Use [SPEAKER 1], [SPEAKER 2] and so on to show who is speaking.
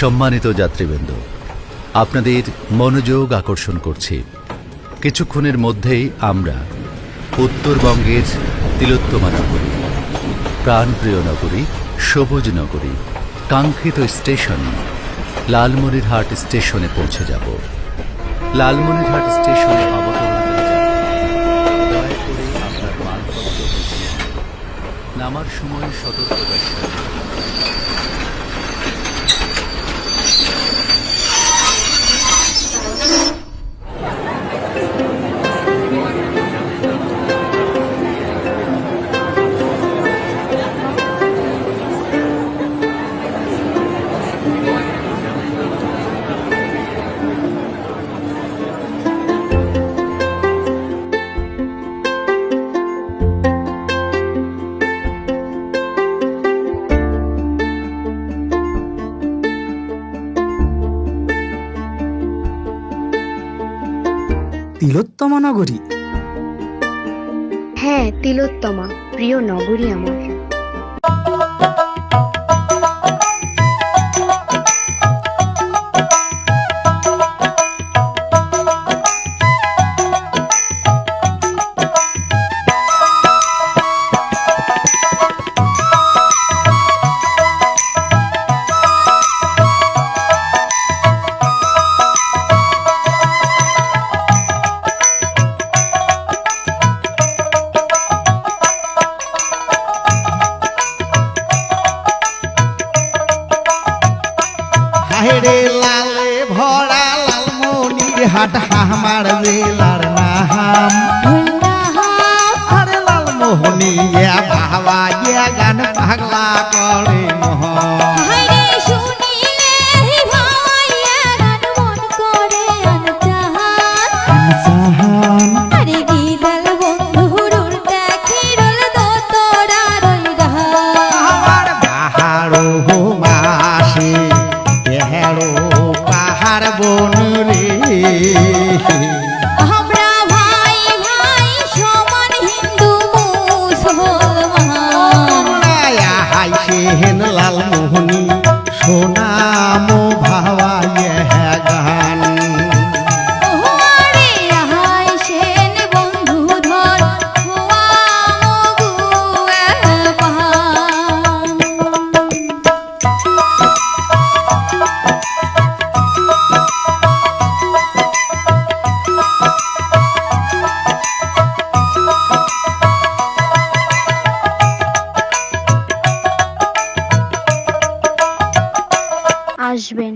[SPEAKER 1] সম্মানিত যাত্রীবৃন্দ, আপনাদের মনোযোগ আকর্ষণ করছি। কিছুক্ষণের মধ্যেই আমরা উত্তরবঙ্গের তিলোত্তমা নগরী, প্রাণপ্রিয় নগরী, সবুজ নগরী, কাঙ্ক্ষিত স্টেশন, লালমনিরহাট স্টেশনে পৌঁছে যাব। লালমনিরহাট স্টেশনে। নামার সময় সতর্কতার
[SPEAKER 2] তিলোত্তমা নগরী।
[SPEAKER 3] হ্যাঁ তিলোত্তমা প্রিয় নগরী আমার।
[SPEAKER 4] হায়রে লালে ভরা লালমনির হাট হামার জেলার নাম আরে লালমোহনী ইয়া বাবা গান পাগলা করে মোহন।
[SPEAKER 5] है ना
[SPEAKER 3] আসবেন।